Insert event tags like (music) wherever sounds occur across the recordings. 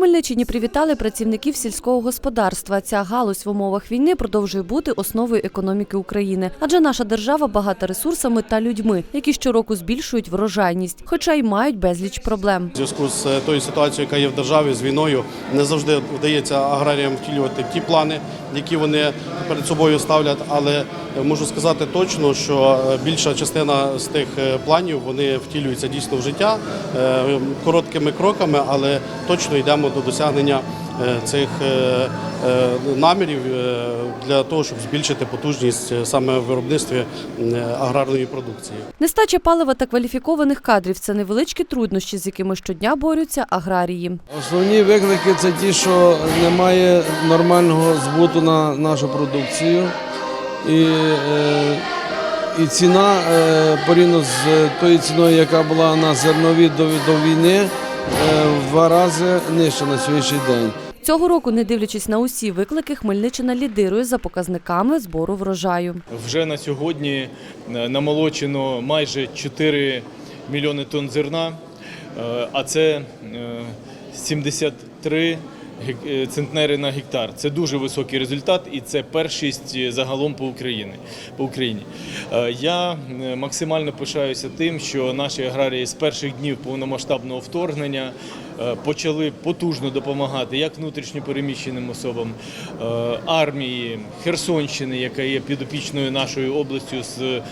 Хмельниччині привітали працівників сільського господарства. Ця галузь в умовах війни продовжує бути основою економіки України, адже наша держава багата ресурсами та людьми, які щороку збільшують врожайність, хоча й мають безліч проблем. У зв'язку з е, тою ситуацією, яка є в державі з війною, не завжди вдається аграріям втілювати ті плани, які вони перед собою ставлять. Але можу сказати точно, що е, більша частина з тих е, планів вони втілюються дійсно в життя е, короткими кроками, але точно йдемо до досягнення цих намірів е, для того, щоб збільшити потужність е, саме в виробництві е, аграрної продукції. Нестача палива та кваліфікованих кадрів це невеличкі труднощі, з якими щодня борються аграрії. Основні виклики це ті, що немає нормального збуту на нашу продукцію. І, е, і ціна е, порівняно з тою ціною, яка була на зернові до, війни, е, в два рази нижча на сьогоднішній день. Цього року, не дивлячись на усі виклики, Хмельниччина лідирує за показниками збору врожаю. Вже на сьогодні е, намолочено майже 4 мільйони тонн зерна, е, а це е, 73 гек- е, центнери на гектар. Це дуже високий результат, і це першість загалом по Україні. По Україні. Я максимально пишаюся тим, що наші аграрії з перших днів повномасштабного вторгнення почали потужно допомагати як внутрішньо переміщеним особам е, армії Херсонщини, яка є підопічною нашою областю з е,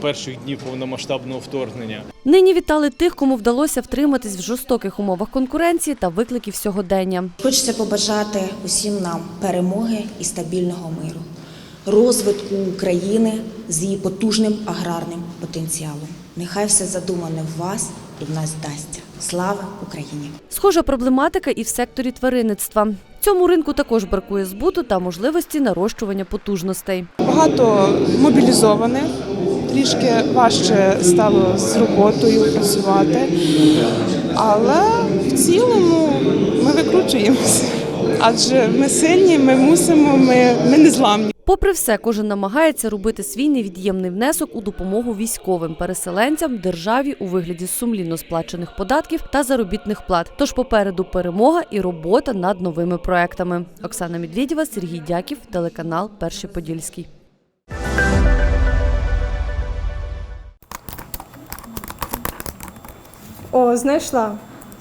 перших днів повномасштабного вторгнення. Нині вітали тих, кому вдалося втриматись в жорстоких умовах конкуренції та викликів сьогодення. Хочеться побажати усім нам перемоги і стабільного миру, розвитку України з її потужним аграрним потенціалом. Нехай все задумане в вас і в нас вдасться. Слава Україні! Схожа проблематика і в секторі тваринництва. Цьому ринку також бракує збуту та можливості нарощування потужностей. Багато мобілізованих, трішки важче стало з роботою працювати, але в цілому ми викручуємося. Адже ми сильні, ми мусимо, ми, ми не зламні. Попри все, кожен намагається робити свій невід'ємний внесок у допомогу військовим переселенцям державі у вигляді сумлінно сплачених податків та заробітних плат. Тож попереду перемога і робота над новими проектами. Оксана Медведєва, Сергій Дяків, телеканал Перший Подільський. О, знайшла.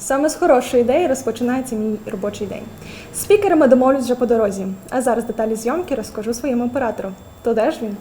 Саме з хорошої ідеї розпочинається мій робочий день. Спікерами домовлюсь вже по дорозі. А зараз деталі зйомки розкажу своєму оператору. То де ж він?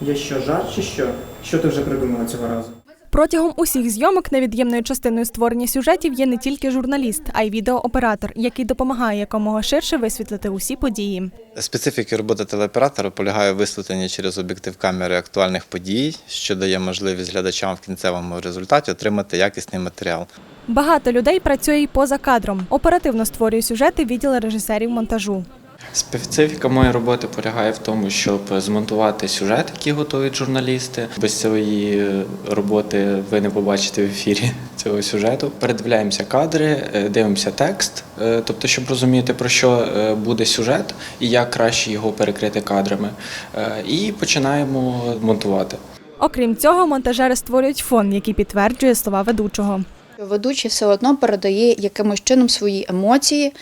Я що, жарт чи що? Що ти вже придумала цього разу? Протягом усіх зйомок невід'ємною частиною створення сюжетів є не тільки журналіст, а й відеооператор, який допомагає якомога ширше висвітлити усі події. Специфіка роботи телеоператора полягає в висвітленні через об'єктив камери актуальних подій, що дає можливість глядачам в кінцевому результаті отримати якісний матеріал. Багато людей працює й поза кадром. Оперативно створює сюжети відділ режисерів монтажу. Специфіка моєї роботи полягає в тому, щоб змонтувати сюжет, який готують журналісти. Без цієї роботи ви не побачите в ефірі (laughs) цього сюжету. Передивляємося кадри, е, дивимося текст, е, тобто, щоб розуміти про що е, буде сюжет і як краще його перекрити кадрами. Е, І починаємо монтувати. Окрім цього, монтажери створюють фон, який підтверджує слова ведучого. Ведучий все одно передає якимось чином свої емоції,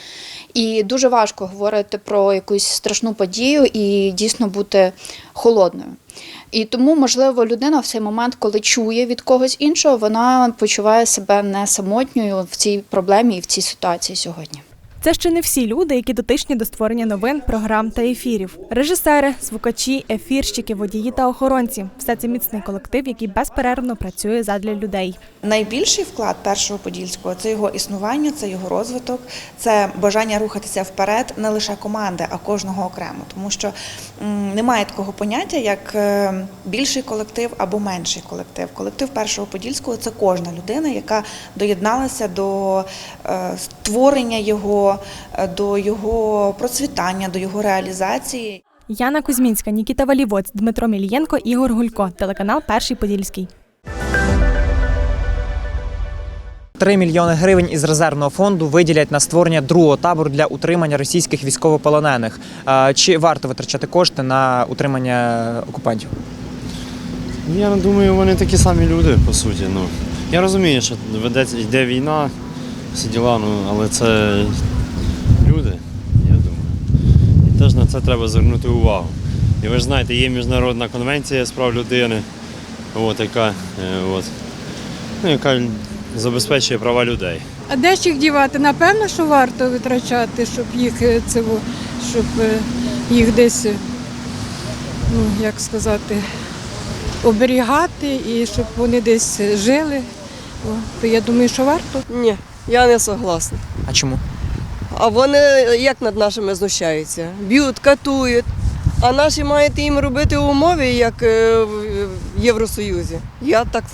і дуже важко говорити про якусь страшну подію і дійсно бути холодною. І тому, можливо, людина в цей момент, коли чує від когось іншого, вона почуває себе не самотньою в цій проблемі і в цій ситуації сьогодні. Це ще не всі люди, які дотичні до створення новин, програм та ефірів. Режисери, звукачі, ефірщики, водії та охоронці все це міцний колектив, який безперервно працює задля людей. Найбільший вклад першого подільського це його існування, це його розвиток, це бажання рухатися вперед не лише команди, а кожного окремо. Тому що немає такого поняття, як е, більший колектив або менший колектив. Колектив першого подільського це кожна людина, яка доєдналася до е, створення його, е, до його процвітання, до його реалізації. Яна Кузьмінська, Нікіта Валівоць, Дмитро Мілієнко, Ігор Гулько. Телеканал Перший Подільський. 3 мільйони гривень із резервного фонду виділять на створення другого табору для утримання російських військовополонених. Чи варто витрачати кошти на утримання окупантів? Я думаю, вони такі самі люди, по суті. Ну, я розумію, що ведеться, йде війна, всі діла, ну, але це теж на це треба звернути увагу. І ви ж знаєте, є міжнародна конвенція з прав людини, от, яка, е, от, ну, яка забезпечує права людей. А де ж їх дівати? Напевно, що варто витрачати, щоб їх е, це, щоб е, їх десь, ну як сказати, оберігати і щоб вони десь жили. То я думаю, що варто. Ні, я не согласна. А чому? А вони як над нашими знущаються? Б'ють, катують. А наші мають їм робити умови, як е, в Євросоюзі. Я так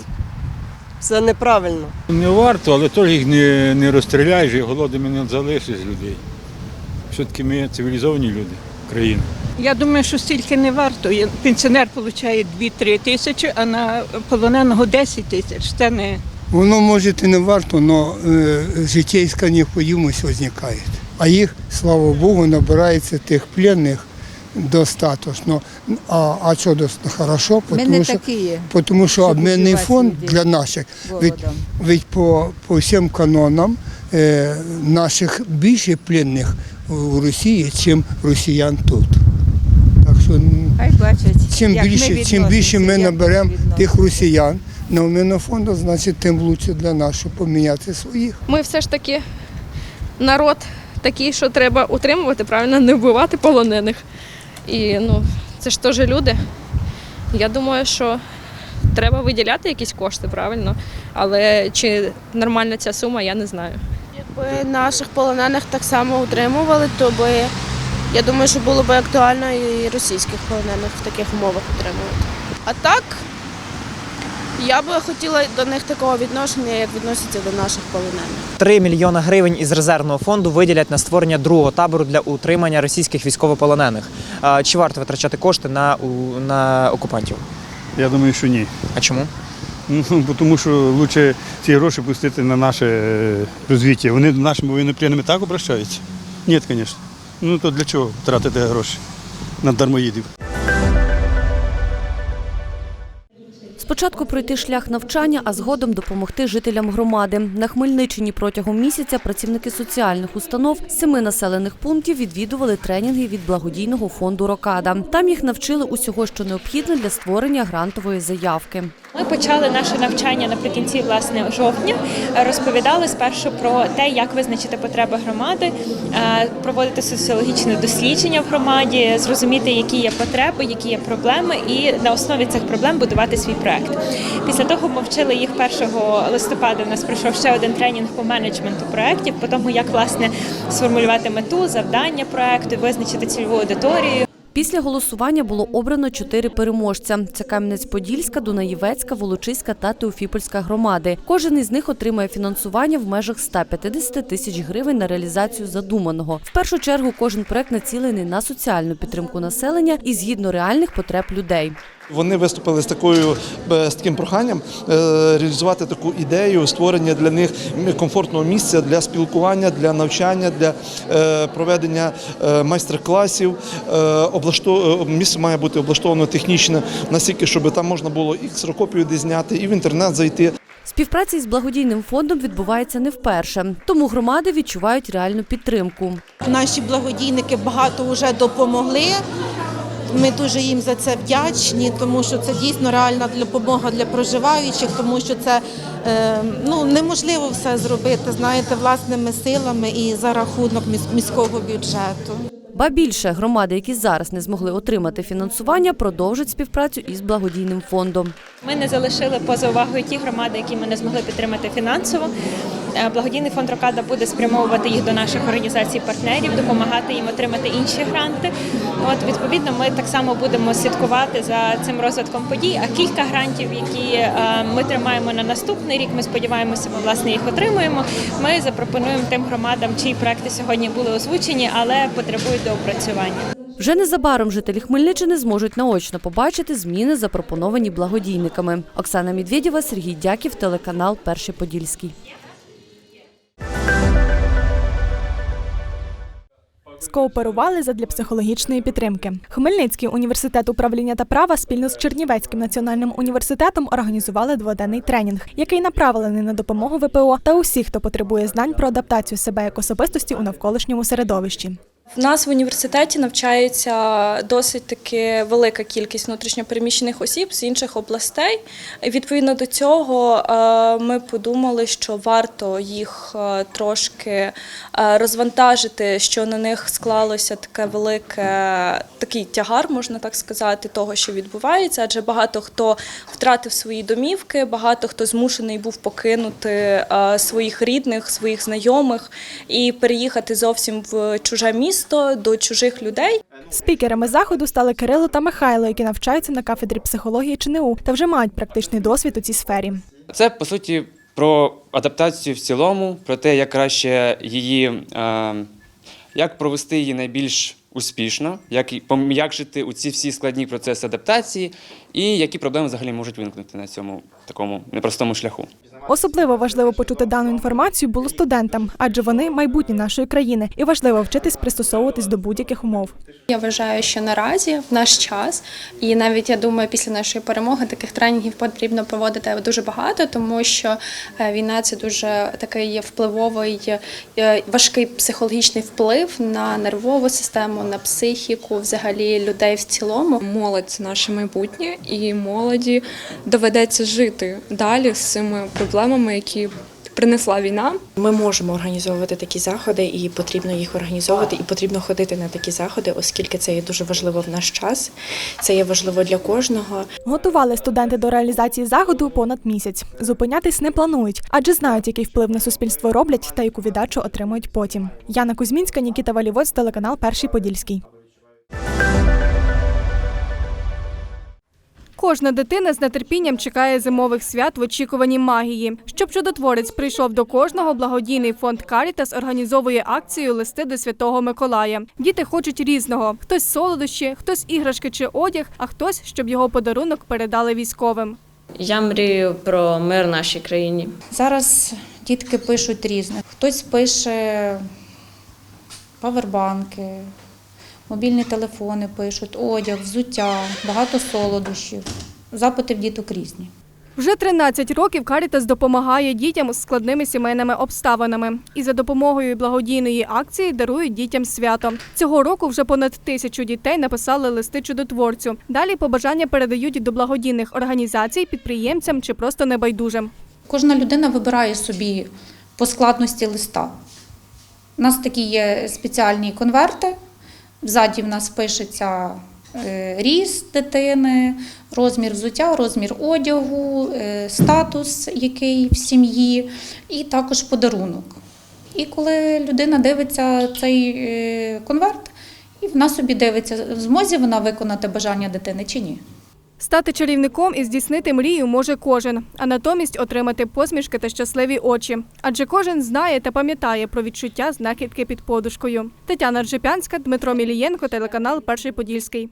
це неправильно. Не варто, але теж їх не, не розстріляєш і голодними не залишиш людей. Все-таки ми цивілізовані люди, країна. Я думаю, що стільки не варто. Пенсіонер отримує 2-3 тисячі, а на полоненого 10 тисяч. Це не Воно може і не варто, але життєйська необхідність виникає. А їх, слава Богу, набирається тих пленних достатньо. А, а що достатньо? Хорошо, тому що, тому що обмінний фонд для наших, голодом. від по, по всім канонам е, наших більше пленних у Росії, ніж росіян тут. Так що Хай бачать. чим більше, чим більше ми наберемо тих росіян на обмінного фонду, значить тим краще для нас, щоб поміняти своїх. Ми все ж таки народ такий, що треба утримувати, правильно, не вбивати полонених. І ну, це ж теж люди. Я думаю, що треба виділяти якісь кошти, правильно. Але чи нормальна ця сума, я не знаю. Якби наших полонених так само утримували, то би я думаю, що було б актуально і російських полонених в таких умовах утримувати. А так я би хотіла до них такого відношення, як відносяться до наших полонених. 3 мільйони гривень із резервного фонду виділять на створення другого табору для утримання російських військовополонених. Чи варто витрачати кошти на, на окупантів? Я думаю, що ні. А чому? Ну, бо тому що краще ці гроші пустити на наше е, розвиття. Вони до нашими воєннопленними так обращаються? Ні, звісно. Ну то для чого тратити гроші на дармоїдів? Спочатку пройти шлях навчання, а згодом допомогти жителям громади. На Хмельниччині протягом місяця працівники соціальних установ семи населених пунктів відвідували тренінги від благодійного фонду Рокада. Там їх навчили усього, що необхідне для створення грантової заявки. Ми почали наше навчання наприкінці власне жовтня. Розповідали спершу про те, як визначити потреби громади, е, проводити соціологічне дослідження в громаді, зрозуміти, які є потреби, які є проблеми, і на основі цих проблем будувати свій проект. Після того ми вчили їх 1 листопада. У нас пройшов ще один тренінг по менеджменту проєктів, по тому, як власне сформулювати мету, завдання проекту, визначити цільову аудиторію. Після голосування було обрано чотири переможця: це Кам'янець-Подільська, Дунаєвецька, Волочиська та Теофіпольська громади. Кожен із них отримає фінансування в межах 150 тисяч гривень на реалізацію задуманого. В першу чергу кожен проект націлений на соціальну підтримку населення і згідно реальних потреб людей. Вони виступили з такою е, з таким проханням е, реалізувати таку ідею створення для них комфортного місця для спілкування, для навчання, для е, проведення майстер-класів. Місце має бути облаштовано технічно настільки, щоб там можна було і ксерокопію десь зняти, і в інтернет зайти. Співпраця із благодійним фондом відбувається не вперше, тому громади відчувають реальну підтримку. Наші благодійники багато вже допомогли. Ми дуже їм за це вдячні, тому що це дійсно реальна допомога для проживаючих, тому що це е, ну, неможливо все зробити, знаєте, власними силами і за рахунок міського бюджету. Ба більше громади, які зараз не змогли отримати фінансування, продовжать співпрацю із благодійним фондом. Ми не залишили поза увагою ті громади, які ми не змогли підтримати фінансово. Е, Благодійний фонд Рокада буде спрямовувати їх до наших організацій-партнерів, допомагати їм отримати інші гранти. От відповідно, ми так само будемо слідкувати за цим розвитком подій. А кілька грантів, які е, ми тримаємо на наступний рік, ми сподіваємося, ми власне їх отримуємо. Ми запропонуємо тим громадам, чиї проекти сьогодні були озвучені, але потребують доопрацювання. Вже незабаром жителі Хмельниччини зможуть наочно побачити зміни, запропоновані благодійниками. Оксана Медведєва, Сергій Дяків, телеканал Перший Подільський. Скооперували задля психологічної підтримки. Хмельницький університет управління та права спільно з Чернівецьким національним університетом організували дводенний тренінг, який направлений на допомогу ВПО та усіх, хто потребує знань про адаптацію себе як особистості у навколишньому середовищі. В нас в університеті навчається досить таки велика кількість внутрішньопереміщених осіб з інших областей. Відповідно до цього е, ми подумали, що варто їх е, трошки е, розвантажити, що на них склалося таке велике такий тягар, можна так сказати, того, що відбувається, адже багато хто втратив свої домівки, багато хто змушений був покинути своїх рідних, своїх знайомих і переїхати зовсім в чуже місто до чужих людей. Спікерами заходу стали Кирило та Михайло, які навчаються на кафедрі психології ЧНУ та вже мають практичний досвід у цій сфері. Це по суті про адаптацію в цілому, про те, як краще її, е, як провести її найбільш успішно, як і пом'якшити у ці всі складні процеси адаптації, і які проблеми взагалі можуть виникнути на цьому такому непростому шляху. Особливо важливо почути дану інформацію було студентам, адже вони майбутнє нашої країни, і важливо вчитись пристосовуватись до будь-яких умов. Я вважаю, що наразі в наш час, і навіть я думаю, після нашої перемоги таких тренінгів потрібно проводити дуже багато, тому що е, війна це дуже такий впливовий, е, важкий психологічний вплив на нервову систему, на психіку, взагалі людей в цілому. Молодь це наше майбутнє, і молоді доведеться жити далі з цими проблемами, які принесла війна. Ми можемо організовувати такі заходи, і потрібно їх організовувати, і потрібно ходити на такі заходи, оскільки це є дуже важливо в наш час. Це є важливо для кожного. Готували студенти до реалізації заходу понад місяць. Зупинятись не планують, адже знають, який вплив на суспільство роблять та яку віддачу отримують потім. Яна Кузьмінська, Нікіта Валівоць, телеканал Перший Подільський. Кожна дитина з нетерпінням чекає зимових свят в очікуванні магії. Щоб чудотворець прийшов до кожного, благодійний фонд Карітас організовує акцію Листи до Святого Миколая. Діти хочуть різного: хтось солодощі, хтось іграшки чи одяг, а хтось, щоб його подарунок передали військовим. Я мрію про мир в нашій країні. Зараз дітки пишуть різне. Хтось пише павербанки, мобільні телефони пишуть, одяг, взуття, багато солодощів. Запити в діток різні. Вже 13 років Карітас допомагає дітям з складними сімейними обставинами. І за допомогою благодійної акції дарують дітям свято. Цього року вже понад тисячу дітей написали листи чудотворцю. Далі побажання передають до благодійних організацій, підприємцям чи просто небайдужим. Кожна людина вибирає собі по складності листа. У нас такі є спеціальні конверти. Взаді в нас пишеться е, ріст дитини, розмір взуття, розмір одягу, е, статус, який в сім'ї, і також подарунок. І коли людина дивиться цей е, конверт, і вона собі дивиться, в змозі вона виконати бажання дитини чи ні. Стати чарівником і здійснити мрію може кожен, а натомість отримати посмішки та щасливі очі. Адже кожен знає та пам'ятає про відчуття знахідки під подушкою. Тетяна Ржепянська, Дмитро Мілієнко, телеканал Перший Подільський.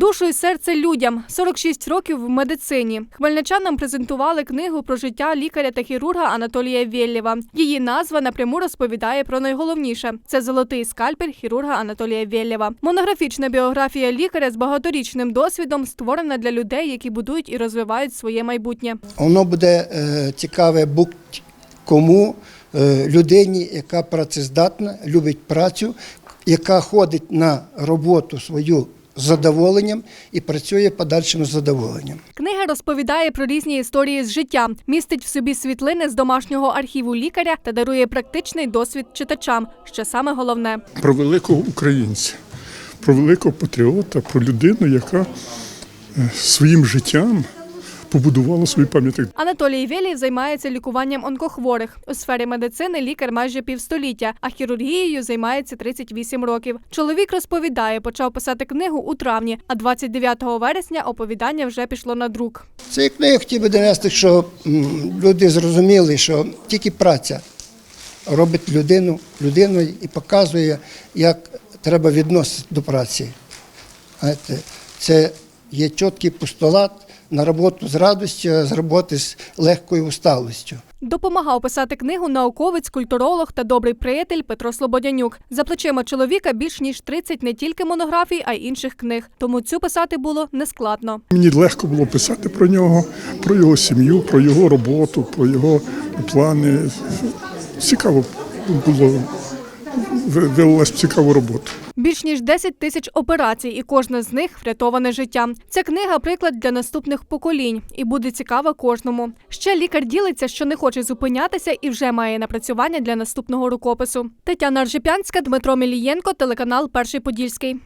Душу і серце людям 46 років в медицині. Хмельничанам презентували книгу про життя лікаря та хірурга Анатолія Вєлєва. Її назва напряму розповідає про найголовніше: це золотий скальпель хірурга Анатолія Вєлєва. Монографічна біографія лікаря з багаторічним досвідом створена для людей, які будують і розвивають своє майбутнє. Воно буде е, цікаве будь-кому е, людині, яка працездатна, любить працю, яка ходить на роботу свою з задоволенням і працює подальшим з задоволенням. Книга розповідає про різні історії з життя, містить в собі світлини з домашнього архіву лікаря та дарує практичний досвід читачам, що саме головне. про великого українця, про великого патріота, про людину, яка е, своїм життям побудувала свій пам'ятник. Анатолій Вєлєв займається лікуванням онкохворих. У сфері медицини лікар майже півстоліття, а хірургією займається 38 років. Чоловік розповідає, почав писати книгу у травні, а 29 вересня оповідання вже пішло на друк. Цією книгою хотів би донести, що люди зрозуміли, що тільки праця робить людину людиною і показує, як треба відноситися до праці. Це є чіткий постулат на роботу з радістю, а з роботи з легкою усталостю. Допомагав писати книгу науковець, культуролог та добрий приятель Петро Слободянюк. За плечима чоловіка більш ніж 30 не тільки монографій, а й інших книг. Тому цю писати було нескладно. Мені легко було писати про нього, про його сім'ю, про його роботу, про його плани. Цікаво було велилась цікаву роботу. Більш ніж 10 тисяч операцій, і кожна з них врятоване життя. Ця книга приклад для наступних поколінь і буде цікава кожному. Ще лікар ділиться, що не хоче зупинятися і вже має напрацювання для наступного рукопису. Тетяна Аржепянська, Дмитро Мілієнко, телеканал Перший Подільський.